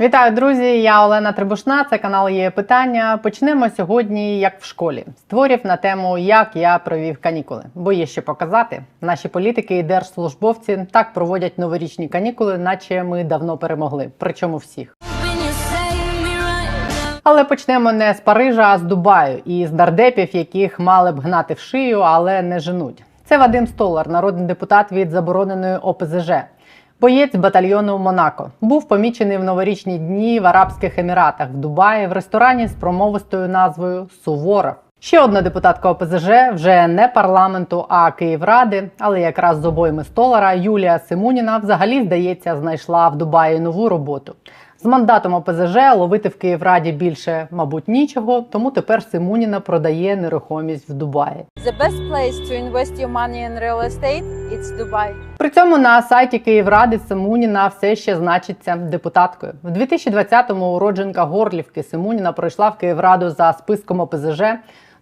Вітаю, друзі! Я Олена Трибушна. Це канал є питання. Почнемо сьогодні, як в школі, з творів на тему, як я провів канікули. Бо є що показати. Наші політики і держслужбовці так проводять новорічні канікули, наче ми давно перемогли. Причому всіх. Але почнемо не з Парижа, а з Дубаю і з нардепів, яких мали б гнати в шию, але не женуть. Це Вадим Столар, народний депутат від забороненої ОПЗЖ. Боєць батальйону Монако був помічений в новорічні дні в Арабських Еміратах в Дубаї в ресторані з промовистою назвою Суворов. Ще одна депутатка ОПЗЖ вже не парламенту, а Київради, але якраз з обойми столара Юлія Симуніна взагалі здається знайшла в Дубаї нову роботу. З мандатом ОПЗЖ ловити в Київраді більше, мабуть, нічого, тому тепер Симуніна продає нерухомість в Дубаї. The best place to invest your money in real estate it's Dubai. При цьому на сайті Київради Симуніна все ще значиться депутаткою. В 2020-му уродженка Горлівки Симуніна пройшла в Київраду за списком ОПЗЖ.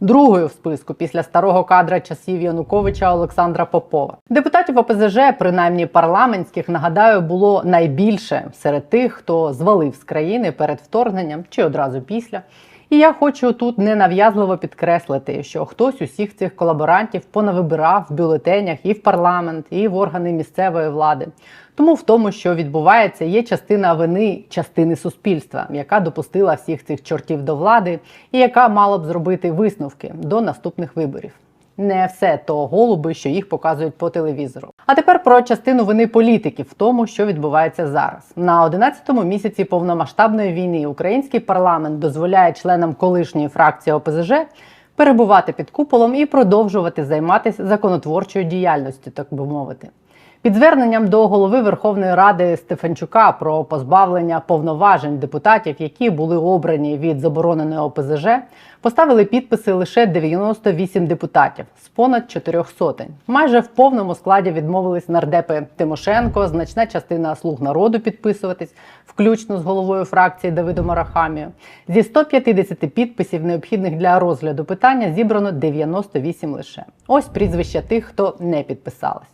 Другою в списку після старого кадра часів Януковича Олександра Попова. Депутатів ОПЗЖ, принаймні парламентських, нагадаю, було найбільше серед тих, хто звалив з країни перед вторгненням чи одразу після. І я хочу тут ненав'язливо підкреслити, що хтось усіх цих колаборантів понавибирав в бюлетенях і в парламент, і в органи місцевої влади. Тому в тому, що відбувається, є частина вини частини суспільства, яка допустила всіх цих чортів до влади, і яка мала б зробити висновки до наступних виборів. Не все то голуби, що їх показують по телевізору. А тепер про частину вини політиків в тому, що відбувається зараз. На 11-му місяці повномасштабної війни український парламент дозволяє членам колишньої фракції ОПЗЖ перебувати під куполом і продовжувати займатися законотворчою діяльністю, так би мовити. Під зверненням до голови Верховної Ради Стефанчука про позбавлення повноважень депутатів, які були обрані від забороненої ОПЗЖ, поставили підписи лише 98 депутатів з понад 4 сотень. Майже в повному складі відмовились нардепи Тимошенко, значна частина слуг народу підписуватись, включно з головою фракції Давидом Арахамію. Зі 150 підписів, необхідних для розгляду питання, зібрано 98 лише. Ось прізвища тих, хто не підписались.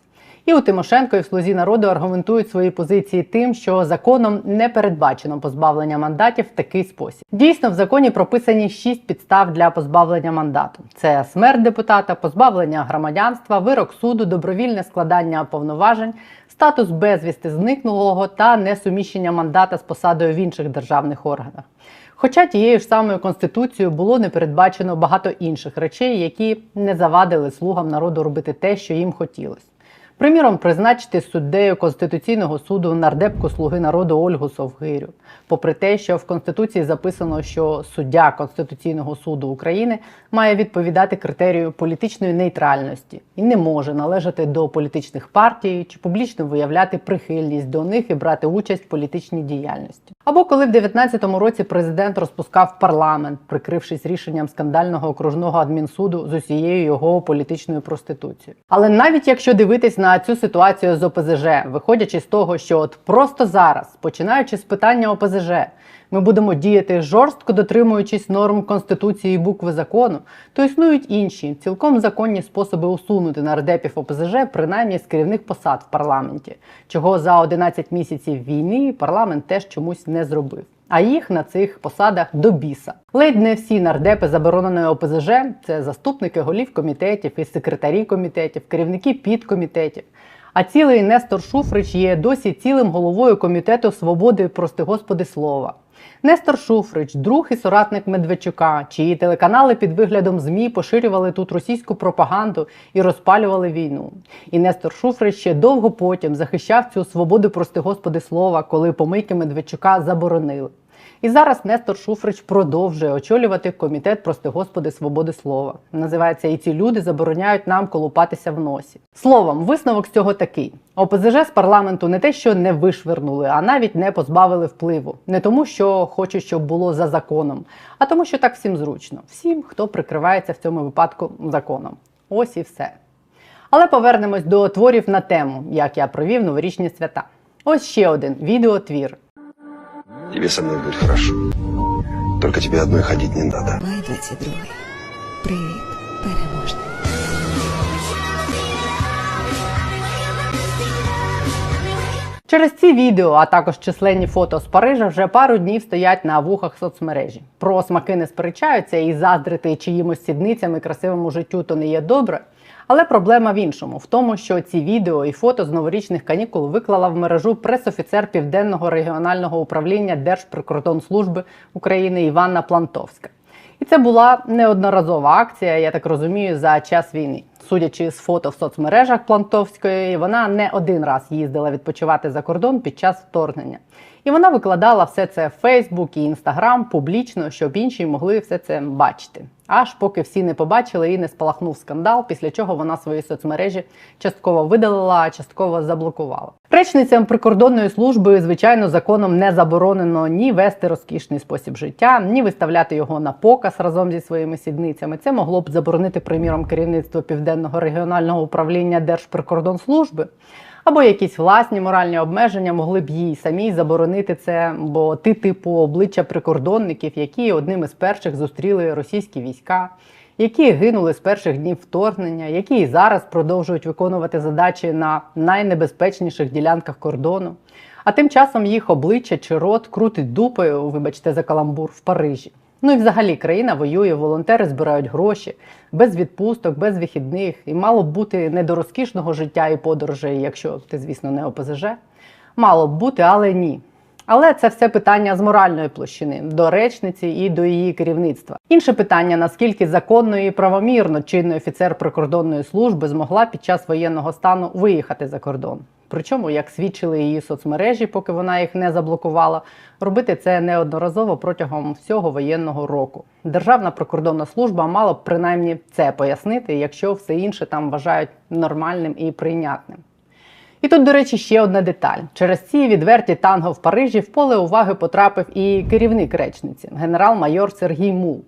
І у Тимошенко і в слузі народу аргументують свої позиції тим, що законом не передбачено позбавлення мандатів в такий спосіб. Дійсно, в законі прописані шість підстав для позбавлення мандату: це смерть депутата, позбавлення громадянства, вирок суду, добровільне складання повноважень, статус безвісти зникнулого та несуміщення мандата з посадою в інших державних органах. Хоча тією ж самою конституцією було не передбачено багато інших речей, які не завадили слугам народу робити те, що їм хотілося. Приміром, призначити суддею Конституційного суду нардепку слуги народу Ольгу Совгирю, попри те, що в Конституції записано, що суддя Конституційного суду України має відповідати критерію політичної нейтральності і не може належати до політичних партій чи публічно виявляти прихильність до них і брати участь в політичній діяльності. Або коли в 19-му році президент розпускав парламент, прикрившись рішенням скандального окружного адмінсуду з усією його політичною проституцією. Але навіть якщо дивитись на цю ситуацію з ОПЗЖ, виходячи з того, що от просто зараз, починаючи з питання ОПЗЖ, ми будемо діяти жорстко дотримуючись норм конституції і букви закону, то існують інші цілком законні способи усунути нардепів ОПЗЖ, принаймні з керівних посад в парламенті, чого за 11 місяців війни парламент теж чомусь не зробив. А їх на цих посадах до біса. Ледь не всі нардепи забороненої ОПЗЖ це заступники голів комітетів і секретарі комітетів, керівники підкомітетів. А цілий Нестор Шуфрич є досі цілим головою комітету свободи, прости господи, слова. Нестор Шуфрич, друг і соратник Медведчука, чиї телеканали під виглядом ЗМІ поширювали тут російську пропаганду і розпалювали війну. І Нестор Шуфрич ще довго потім захищав цю свободу, прости господи, слова, коли помийки Медведчука заборонили. І зараз Нестор Шуфрич продовжує очолювати комітет, прости господи, свободи слова. Називається і ці люди забороняють нам колупатися в носі. Словом, висновок з цього такий: ОПЗЖ з парламенту не те, що не вишвернули, а навіть не позбавили впливу. Не тому, що хочуть, щоб було за законом, а тому, що так всім зручно. Всім, хто прикривається в цьому випадку законом. Ось і все. Але повернемось до творів на тему, як я провів новорічні свята. Ось ще один відеотвір. Тебе со мной будет хорошо. Только тебе одной ходить не надо. Май 22. Привіт, переможний. Через ці відео, а також численні фото з Парижа, вже пару днів стоять на вухах соцмережі. Про смаки не сперечаються і заздрити чиїмось сідницями красивому життю то не є добре. Але проблема в іншому, в тому, що ці відео і фото з новорічних канікул виклала в мережу пресофіцер Південного регіонального управління Держприкордонслужби України Іванна Плантовська. І це була неодноразова акція, я так розумію, за час війни. Судячи з фото в соцмережах Плантовської, вона не один раз їздила відпочивати за кордон під час вторгнення. І вона викладала все це в Фейсбук і Інстаграм публічно, щоб інші могли все це бачити. Аж поки всі не побачили і не спалахнув скандал, після чого вона свої соцмережі частково видалила, а частково заблокувала. Речницям прикордонної служби, звичайно, законом не заборонено ні вести розкішний спосіб життя, ні виставляти його на показ разом зі своїми сідницями. Це могло б заборонити, приміром, керівництво Південного регіонального управління Держприкордонслужби. Або якісь власні моральні обмеження могли б їй самій заборонити це, бо ти типу обличчя прикордонників, які одним із перших зустріли російські війська, які гинули з перших днів вторгнення, які і зараз продовжують виконувати задачі на найнебезпечніших ділянках кордону. А тим часом їх обличчя чи рот крутить дупою, вибачте за каламбур, в Парижі. Ну і взагалі країна воює, волонтери збирають гроші без відпусток, без вихідних, і мало б бути не до розкішного життя і подорожей, якщо ти, звісно, не ОПЗЖ. Мало б бути, але ні. Але це все питання з моральної площини до речниці і до її керівництва. Інше питання: наскільки законно і правомірно чинний офіцер прикордонної служби змогла під час воєнного стану виїхати за кордон. Причому, як свідчили її соцмережі, поки вона їх не заблокувала, робити це неодноразово протягом всього воєнного року. Державна прикордонна служба мала б принаймні це пояснити, якщо все інше там вважають нормальним і прийнятним. І тут, до речі, ще одна деталь. Через ці відверті танго в Парижі в поле уваги потрапив і керівник речниці, генерал-майор Сергій Мул,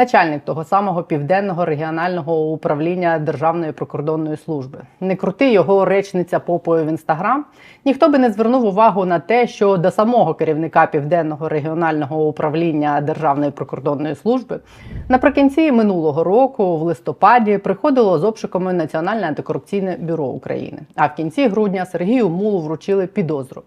начальник того самого південного регіонального управління Державної прикордонної служби. Не крути його речниця попою в інстаграм. Ніхто би не звернув увагу на те, що до самого керівника південного регіонального управління Державної прикордонної служби наприкінці минулого року, в листопаді, приходило з обшуками Національне антикорупційне бюро України. А в кінці грудня Сергію Мулу вручили підозру.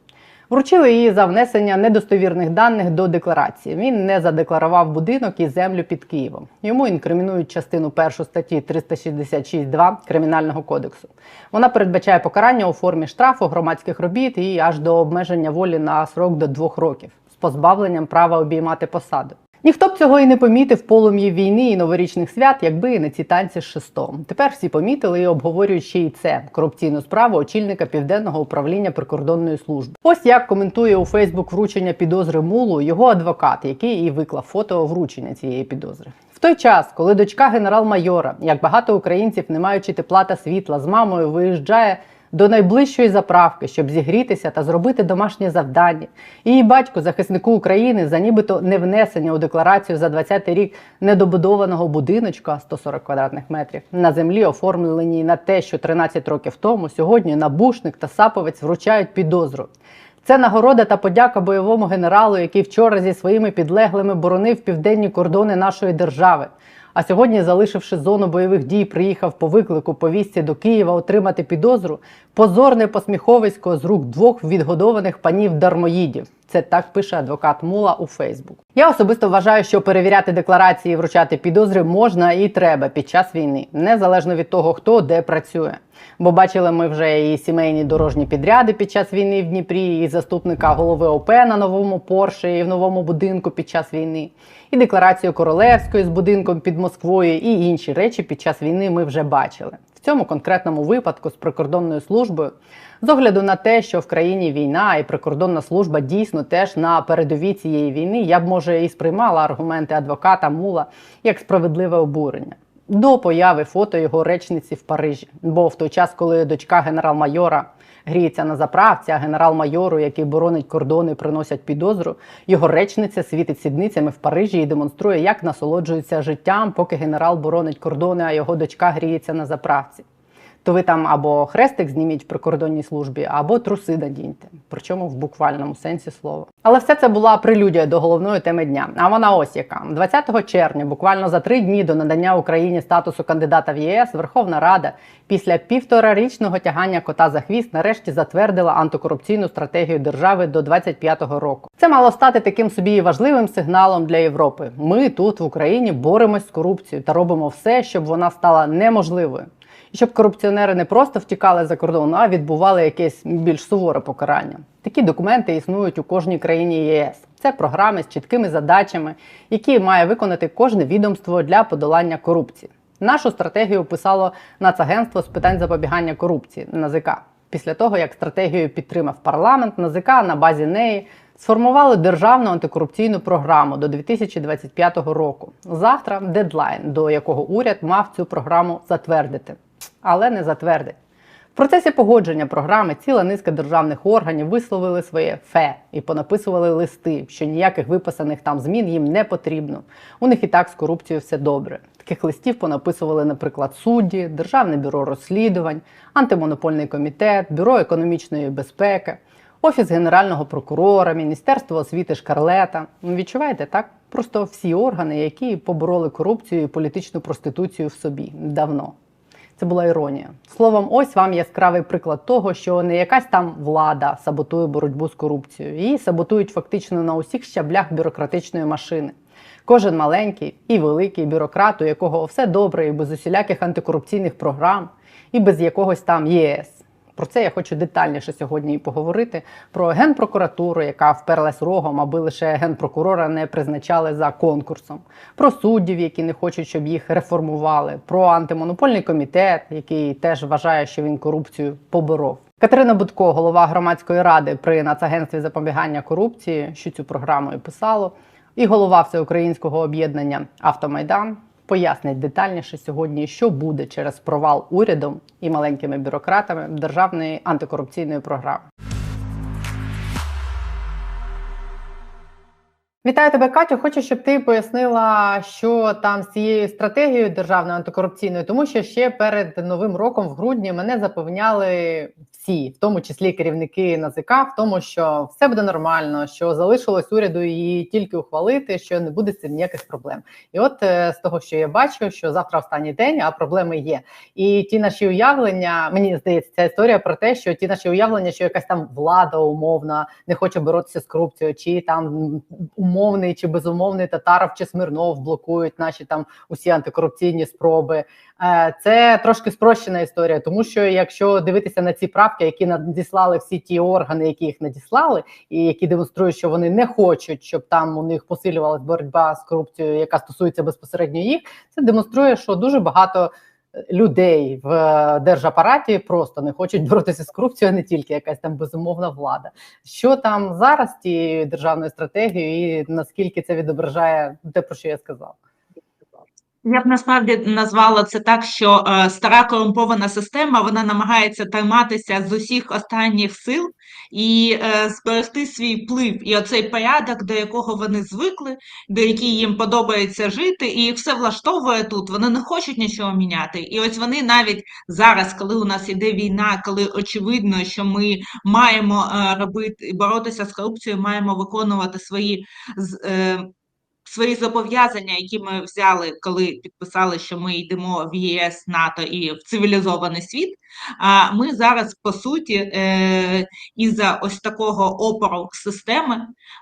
Вручили її за внесення недостовірних даних до декларації. Він не задекларував будинок і землю під Києвом. Йому інкримінують частину першу статті 366.2 Кримінального кодексу. Вона передбачає покарання у формі штрафу, громадських робіт і аж до обмеження волі на срок до двох років з позбавленням права обіймати посаду. Ніхто б цього і не помітив полум'ї війни і новорічних свят, якби не ці танці з шестом. Тепер всі помітили і обговорюють ще й це корупційну справу очільника південного управління прикордонної служби. Ось як коментує у Фейсбук вручення підозри мулу його адвокат, який і виклав фото вручення цієї підозри. В той час, коли дочка генерал-майора, як багато українців, не маючи тепла та світла, з мамою виїжджає до найближчої заправки, щоб зігрітися та зробити домашнє завдання. Її батько, захиснику України, за нібито не внесення у декларацію за 20-й рік недобудованого будиночка 140 квадратних метрів на землі, оформленій на те, що 13 років тому сьогодні набушник та саповець вручають підозру. Це нагорода та подяка бойовому генералу, який вчора зі своїми підлеглими боронив південні кордони нашої держави. А сьогодні, залишивши зону бойових дій, приїхав по виклику повістці до Києва отримати підозру. Позорне посміховисько з рук двох відгодованих панів дармоїдів. Це так пише адвокат Мула у Фейсбук. Я особисто вважаю, що перевіряти декларації і вручати підозри можна і треба під час війни, незалежно від того, хто де працює. Бо бачили ми вже і сімейні дорожні підряди під час війни в Дніпрі, і заступника голови ОП на новому Порше, і в новому будинку під час війни, і декларацію Королевської з будинком під Москвою, і інші речі під час війни ми вже бачили. Цьому конкретному випадку з прикордонною службою, з огляду на те, що в країні війна і прикордонна служба дійсно теж на передовій цієї війни, я б може і сприймала аргументи адвоката Мула як справедливе обурення. До появи фото його речниці в Парижі. Бо в той час, коли дочка генерал-майора гріється на заправці, а генерал-майору, який боронить кордони, приносять підозру, його речниця світить сідницями в Парижі і демонструє, як насолоджується життям, поки генерал боронить кордони, а його дочка гріється на заправці. То ви там або хрестик зніміть в прикордонній службі, або труси надіньте. Причому в буквальному сенсі слова. Але все це була прелюдія до головної теми дня. А вона ось яка 20 червня, буквально за три дні до надання Україні статусу кандидата в ЄС, Верховна Рада після півторарічного тягання кота за хвіст нарешті затвердила антикорупційну стратегію держави до 25-го року. Це мало стати таким собі важливим сигналом для Європи. Ми тут в Україні боремось з корупцією та робимо все, щоб вона стала неможливою. Щоб корупціонери не просто втікали за кордон, а відбували якесь більш суворе покарання. Такі документи існують у кожній країні ЄС. Це програми з чіткими задачами, які має виконати кожне відомство для подолання корупції. Нашу стратегію описало Нацагентство з питань запобігання корупції НАЗК. Після того, як стратегію підтримав парламент, НАЗК на базі неї сформували державну антикорупційну програму до 2025 року. Завтра дедлайн, до якого уряд мав цю програму затвердити, але не затвердить. В процесі погодження програми ціла низка державних органів висловили своє фе і понаписували листи, що ніяких виписаних там змін їм не потрібно. У них і так з корупцією все добре. Таких листів понаписували, наприклад, судді, Державне бюро розслідувань, антимонопольний комітет, бюро економічної безпеки, офіс генерального прокурора, міністерство освіти Шкарлета. Ну, Відчуваєте так? Просто всі органи, які побороли корупцію і політичну проституцію в собі давно. Це була іронія. Словом, ось вам яскравий приклад того, що не якась там влада саботує боротьбу з корупцією. Її саботують фактично на усіх щаблях бюрократичної машини. Кожен маленький і великий бюрократ, у якого все добре і без усіляких антикорупційних програм, і без якогось там ЄС. Про це я хочу детальніше сьогодні і поговорити. Про генпрокуратуру, яка вперлась рогом, аби лише генпрокурора не призначали за конкурсом, про суддів, які не хочуть, щоб їх реформували, про антимонопольний комітет, який теж вважає, що він корупцію поборов. Катерина Будко, голова громадської ради при Нацагентстві запобігання корупції, що цю програму і писало, і голова всеукраїнського об'єднання Автомайдан пояснить детальніше сьогодні, що буде через провал урядом і маленькими бюрократами державної антикорупційної програми. Вітаю тебе, Катю. Хочу, щоб ти пояснила, що там з цією стратегією державною антикорупційною, тому що ще перед новим роком, в грудні, мене запевняли всі, в тому числі керівники НАЗК, в тому, що все буде нормально, що залишилось уряду її тільки ухвалити, що не буде з цим ніяких проблем. І от е, з того, що я бачу, що завтра останній день, а проблеми є. І ті наші уявлення, мені здається, ця історія про те, що ті наші уявлення, що якась там влада умовна не хоче боротися з корупцією, чи там умовний чи безумовний Татаров чи Смирнов блокують наші там усі антикорупційні спроби. Е, Це трошки спрощена історія, тому що якщо дивитися на ці правки, які надіслали всі ті органи, які їх надіслали, і які демонструють, що вони не хочуть, щоб там у них посилювалась боротьба з корупцією, яка стосується безпосередньо їх, це демонструє, що дуже багато людей в е, держапараті просто не хочуть боротися з корупцією, не тільки якась там безумовна влада. Що там зараз тією державною стратегією, і наскільки це відображає те, про що я сказав? Я б насправді назвала це так, що е, стара корумпована система вона намагається триматися з усіх останніх сил і е, зберегти свій вплив і оцей порядок, до якого вони звикли, до який їм подобається жити, і все влаштовує тут. Вони не хочуть нічого міняти. І ось вони навіть зараз, коли у нас іде війна, коли очевидно, що ми маємо е, робити боротися з корупцією, маємо виконувати свої з- е, свої зобов'язання, які ми взяли, коли підписали, що ми йдемо в ЄС, НАТО і в цивілізований світ. А ми зараз по суті е, із-за ось такого опору системи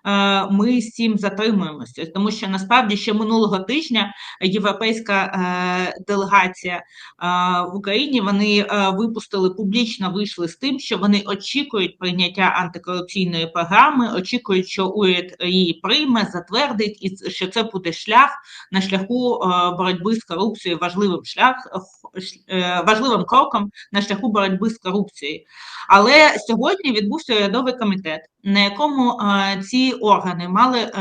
е, ми з цим затримуємося, тому що насправді ще минулого тижня європейська е, делегація в Україні вони випустили публічно вийшли з тим, що вони очікують прийняття антикорупційної програми, очікують, що уряд її прийме, затвердить, і що це буде шлях на шляху е, боротьби з корупцією, важливим шлях, е, важливим кроком на шляху боротьби з корупцією. Але сьогодні відбувся урядовий комітет, на якому е, ці органи мали.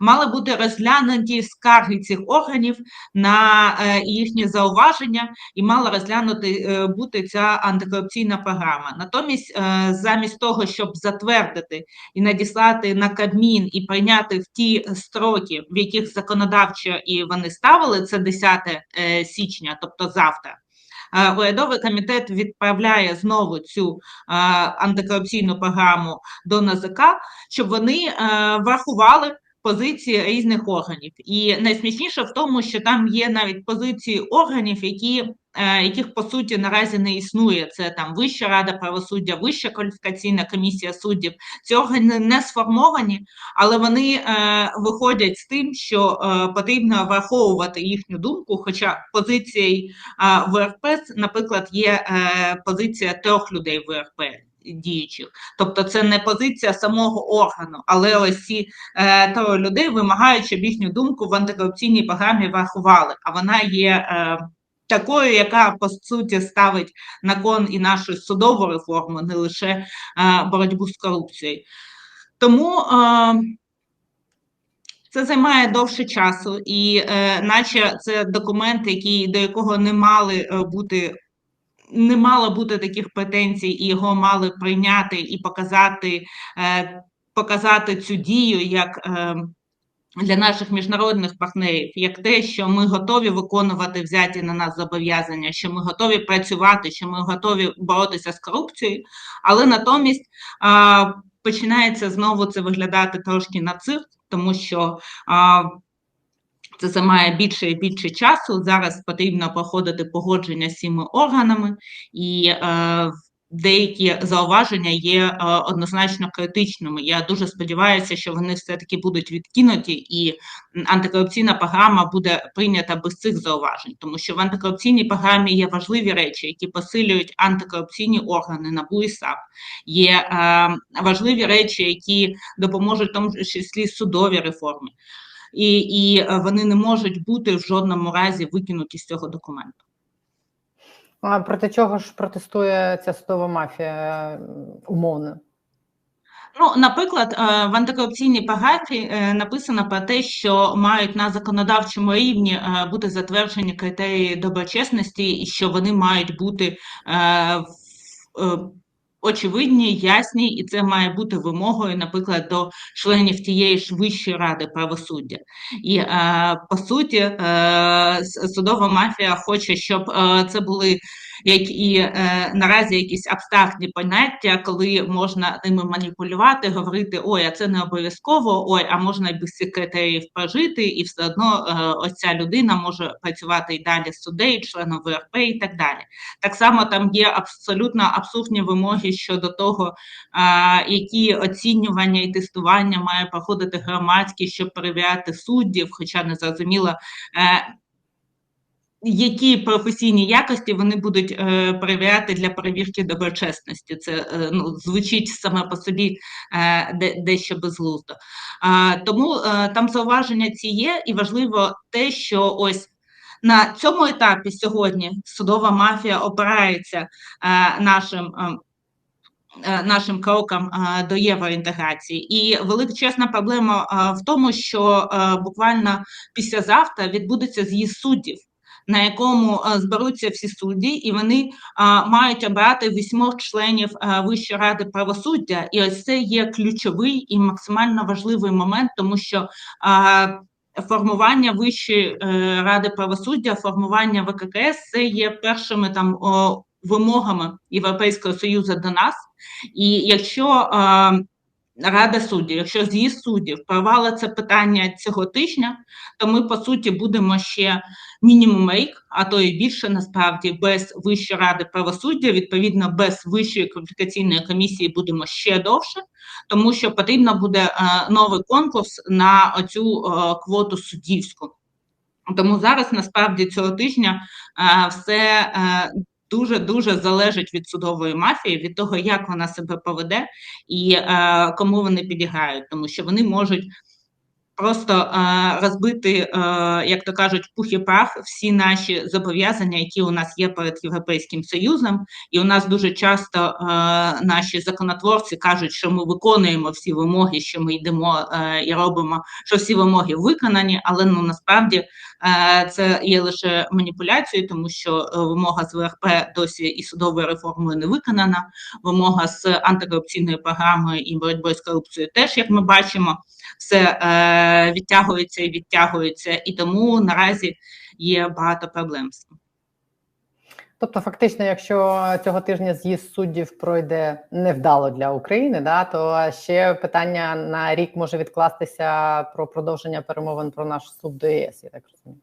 Мали бути розглянуті скарги цих органів на е, їхні зауваження, і мала розглянути е, бути ця антикорупційна програма. Натомість, е, замість того, щоб затвердити і надіслати на Кабмін і прийняти в ті строки, в яких законодавчо і вони ставили, це 10 е, січня, тобто завтра. урядовий комітет відправляє знову цю антикорупційну програму до НАЗК, щоб вони врахували позиції різних органів. І найсмішніше в тому, що там є навіть позиції органів, які, е, яких по суті наразі не існує. Це там Вища рада правосуддя, Вища кваліфікаційна комісія суддів. Ці органи не сформовані, але вони е, виходять з тим, що е, потрібно враховувати їхню думку. Хоча позицією е, ВРП, наприклад, є е, позиція трьох людей ВРП діючих. Тобто це не позиція самого органу, але ось ці е, троє людей вимагають, щоб їхню думку в антикорупційній програмі врахували. А вона є е, такою, яка по суті ставить на кон і нашу судову реформу, не лише е, боротьбу з корупцією. Тому е, це займає довше часу, і е, наче це документ, який, до якого не мали е, бути. Не мало бути таких претензій, і його мали прийняти і показати, е, показати цю дію як е, для наших міжнародних партнерів, як те, що ми готові виконувати взяті на нас зобов'язання, що ми готові працювати, що ми готові боротися з корупцією, але натомість починається знову це виглядати трошки на цирк, тому що це займає більше і більше часу. Зараз потрібно проходити погодження з цими органами, і е, деякі зауваження є е, однозначно критичними. Я дуже сподіваюся, що вони все-таки будуть відкинуті, і антикорупційна програма буде прийнята без цих зауважень, тому що в антикорупційній програмі є важливі речі, які посилюють антикорупційні органи НАБУ і САП. Є е, важливі речі, які допоможуть в тому числі судові реформи. І, і е, вони не можуть бути в жодному разі викинуті з цього документу. А проти чого ж протестує ця судова мафія е, умовно? Ну, наприклад, е, в антикорупційній програмі е, написано про те, що мають на законодавчому рівні бути затверджені критерії доброчесності, і що вони мають бути очевидні, ясні, і це має бути вимогою, наприклад, до членів тієї ж Вищої ради правосуддя. І е, по суті, е, судова мафія хоче, щоб е, це були як і е, наразі якісь абстрактні поняття, коли можна ними маніпулювати, говорити ой, а це не обов'язково, ой, а можна без цих критеріїв прожити, і все одно е, ось ця людина може працювати і далі суддею, членом ВРП і так далі. Так само там є абсолютно абсурдні вимоги щодо того, а, які оцінювання і тестування має проходити громадськість, щоб перевіряти суддів, хоча не зрозуміло. Е, які професійні якості вони будуть е, перевіряти для перевірки доброчесності? Це е, ну, звучить саме по собі е, де, дещо безглуздо. Тому там зауваження ці є, і важливо те, що ось на цьому етапі сьогодні судова мафія опирається нашим. е, е, Нашим крокам до євроінтеграції, і величезна проблема в тому, що буквально післязавтра відбудеться з'їзд суддів, на якому е, зберуться всі судді, і вони мають обрати вісьмох членів е, Вищої ради правосуддя. І ось це є ключовий і максимально важливий момент, тому що формування Вищої е, ради правосуддя, формування ВККС це є першими там вимогами Європейського союзу до нас. І якщо Рада суддів, якщо з'їзд суддів провалить це питання цього тижня, то ми по суті будемо ще мінімум рік, а то і більше насправді без Вищої ради правосуддя, відповідно, без вищої кваліфікаційної комісії будемо ще довше, тому що потрібно буде е, новий конкурс на оцю е, квоту суддівську. Тому зараз насправді цього тижня е, все дуже дуже залежить від судової мафії, від того, як вона себе поведе і е, кому вони підігають, тому що вони можуть просто е, розбити, е, як то кажуть, пух і прах всі наші зобов'язання, які у нас є перед Європейським Союзом, і у нас дуже часто е, наші законотворці кажуть, що ми виконуємо всі вимоги, що ми йдемо е, і робимо, що всі вимоги виконані, але ну насправді е, це є лише маніпуляцією, тому що е, вимога з ВРП досі і судовою реформою не виконана. Вимога з антикорупційною програмою і боротьбою з корупцією теж, як ми бачимо, все відтягується і відтягується, і тому наразі є багато проблем з цим. Тобто, фактично, якщо цього тижня з'їзд суддів пройде невдало для України, да, то ще питання на рік може відкластися про продовження перемовин про наш суд до ЄС, я так розумію.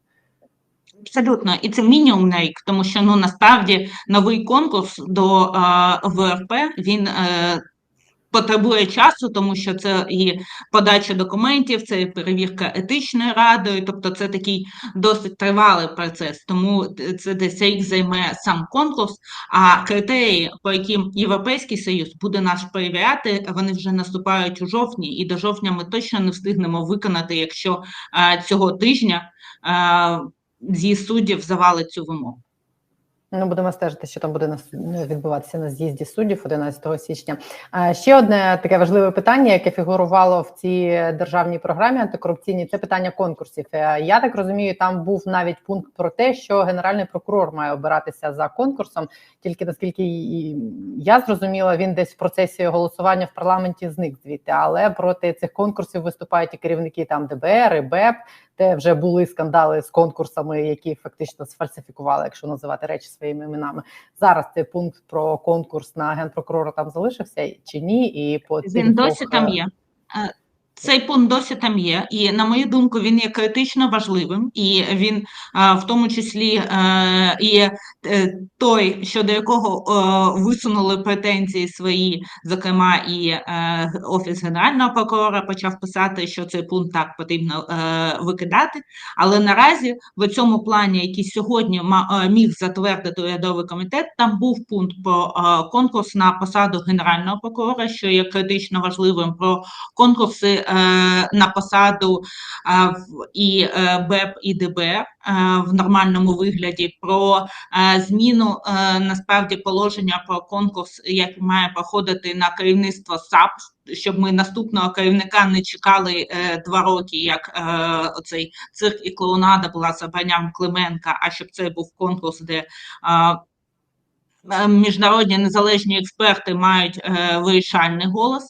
Абсолютно, і це мінімум на рік, тому що ну насправді новий конкурс до е, ВРП він е, потребує часу, тому що це і подача документів, це і перевірка етичною радою, тобто це такий досить тривалий процес. Тому це десь рік займе сам конкурс. А критерії, по яким Європейський Союз буде нас перевіряти, вони вже наступають у жовтні, і до жовтня ми точно не встигнемо виконати, якщо е, цього тижня. Е, з'їзд суддів завалить цю вимогу. Ну, будемо стежити, що там буде на с- відбуватися на з'їзді суддів 11 січня. А ще одне таке важливе питання, яке фігурувало в цій державній програмі антикорупційній, це питання конкурсів. Е, Я так розумію, там був навіть пункт про те, що генеральний прокурор має обиратися за конкурсом. Тільки наскільки я зрозуміла, він десь в процесі голосування в парламенті зник звідти. Але проти цих конкурсів виступають і керівники там ДБР, і БЕП, де вже були скандали з конкурсами, які фактично сфальсифікували, якщо називати речі своїми іменами. Зараз цей пункт про конкурс на генпрокурора там залишився чи ні? І по Він двох, досі там е, є. Е, Цей пункт досі там є, і на мою думку, він є критично важливим, і він е, в тому числі е, є е, той, щодо якого е, висунули претензії свої, зокрема, і е, офіс генерального прокурора почав писати, що цей пункт так потрібно е, викидати. Але наразі в цьому плані, який сьогодні е, міг затвердити урядовий комітет, там був пункт про е, конкурс на посаду генерального прокурора, що є критично важливим, про конкурси е, на посаду е, і е, БЕП і ДБР е, в нормальному вигляді, про е, зміну е, насправді положення про конкурс, як має проходити на керівництво САП. Щоб ми наступного керівника не чекали е, два роки, як е, оцей цирк і клоунада була з обранням Клименка, а щоб це був конкурс, де е, е, міжнародні незалежні експерти мають е, вирішальний голос,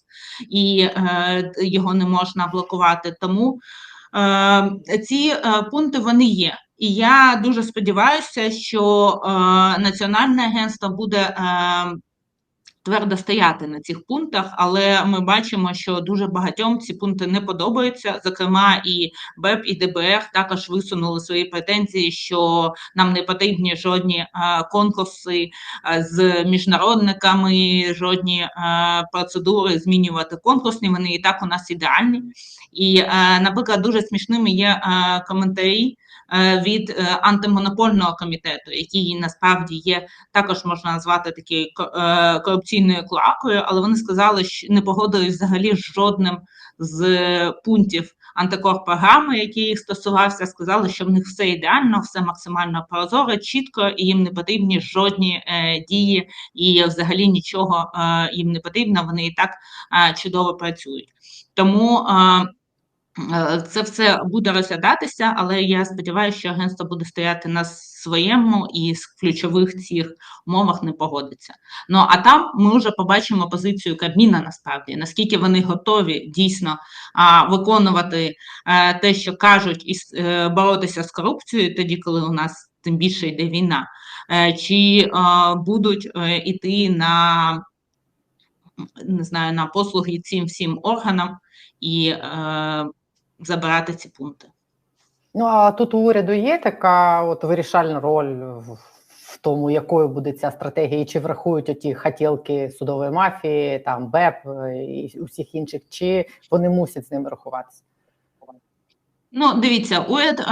і е, його не можна блокувати. Тому е, ці е, пункти вони є. І я дуже сподіваюся, що е, Національне агентство буде е, твердо стояти на цих пунктах, але ми бачимо, що дуже багатьом ці пункти не подобаються. Зокрема, і БЕП і ДБР також висунули свої претензії, що нам не потрібні жодні е, конкурси е, з міжнародниками, жодні е, процедури змінювати конкурсні. Вони і так у нас ідеальні. І, наприклад, дуже смішними є коментарі. Е, Від е, антимонопольного комітету, який насправді є також можна назвати такою е, корупційною клакою, але вони сказали, що не погодились взагалі з жодним з пунктів антикорпрограми, який їх стосувався, сказали, що в них все ідеально, все максимально прозоро, чітко, і їм не потрібні жодні е, дії, і взагалі нічого е, їм не потрібно. Вони і так е, чудово працюють. Тому Е, Це все буде розглядатися, але я сподіваюся, що агентство буде стояти на своєму і з ключових цих умовах не погодиться. Ну а там ми вже побачимо позицію Кабміна насправді, наскільки вони готові дійсно а, виконувати е, те, що кажуть, і с- е, боротися з корупцією, тоді, коли у нас тим більше йде війна, е, чи е, будуть е, іти на не знаю, на послуги цим всім органам і е, забирати ці пункти. Ну а тут у уряду є така от вирішальна роль в, в тому, якою буде ця стратегія, і чи врахують оті хотілки судової мафії, там БЕП е, і усіх інших, чи вони мусять з ними рахуватися? Ну, дивіться, уряд е,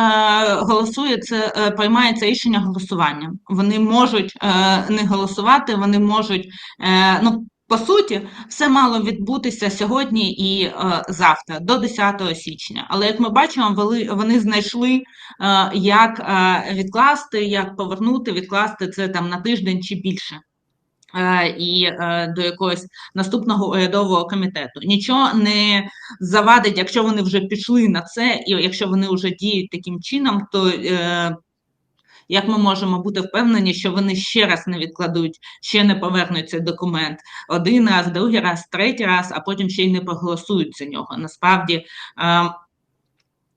голосує це, е, приймає це рішення голосуванням. Вони можуть е, не голосувати, вони можуть, е, ну, по суті, все мало відбутися сьогодні і е, завтра, до 10 січня. Але як ми бачимо, вели- вони знайшли, е, як е, відкласти, як повернути, відкласти це там на тиждень чи більше. е, І е, до якогось наступного урядового комітету нічого не завадить, якщо вони вже пішли на це, і якщо вони вже діють таким чином, то е, як ми можемо бути впевнені, що вони ще раз не відкладуть, ще не повернуть цей документ один раз, другий раз, третій раз, а потім ще й не проголосують за нього. Насправді.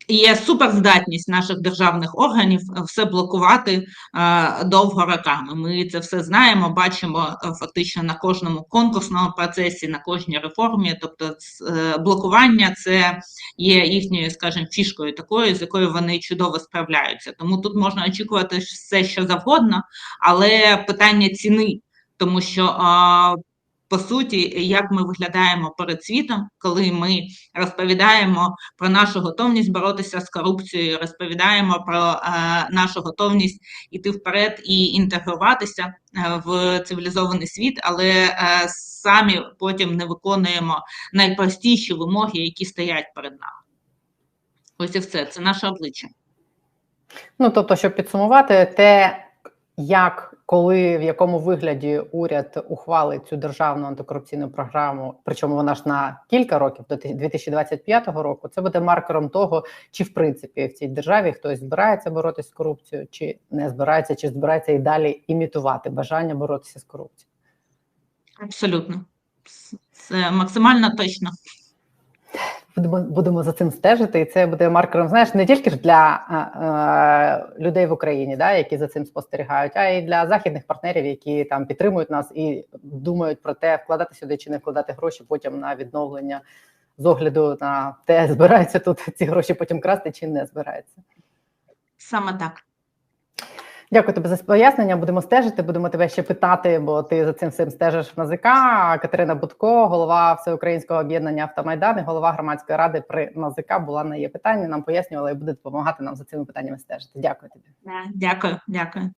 Е, є суперздатність наших державних органів е, все блокувати е, довго роками. Ми це все знаємо, бачимо е, фактично на кожному конкурсному процесі, на кожній реформі. Тобто, е, блокування це є їхньою, скажімо, фішкою такою, з якою вони чудово справляються. Тому тут можна очікувати все, що завгодно, але питання ціни, тому що. а, по суті, як ми виглядаємо перед світом, коли ми розповідаємо про нашу готовність боротися з корупцією, розповідаємо про е, нашу готовність іти вперед і інтегруватися е, в цивілізований світ, але е, самі потім не виконуємо найпростіші вимоги, які стоять перед нами. Ось і все. Це наше обличчя. Ну тобто, щоб підсумувати, те, як, коли, в якому вигляді уряд ухвалить цю державну антикорупційну програму, причому вона ж на кілька років до 2025 року, це буде маркером того, чи в принципі в цій державі хтось збирається боротися з корупцією, чи не збирається, чи збирається і далі імітувати бажання боротися з корупцією. Абсолютно. Це максимально точно. Будемо, будемо за цим стежити, і це буде маркером, знаєш, не тільки ж для е, е, людей в Україні, да, які за цим спостерігають, а й для західних партнерів, які там підтримують нас і думають про те, вкладати сюди чи не вкладати гроші потім на відновлення з огляду на те, збираються тут ці гроші потім красти чи не збираються. Саме так. Дякую тобі за пояснення. Будемо стежити, будемо тебе ще питати, бо ти за цим всім стежиш в НАЗК. Катерина Будко, голова Всеукраїнського об'єднання Автомайдан і голова громадської ради при НАЗК була на її питання. Нам пояснювала і буде допомагати нам за цими питаннями стежити. Дякую тобі. Дякую, дякую.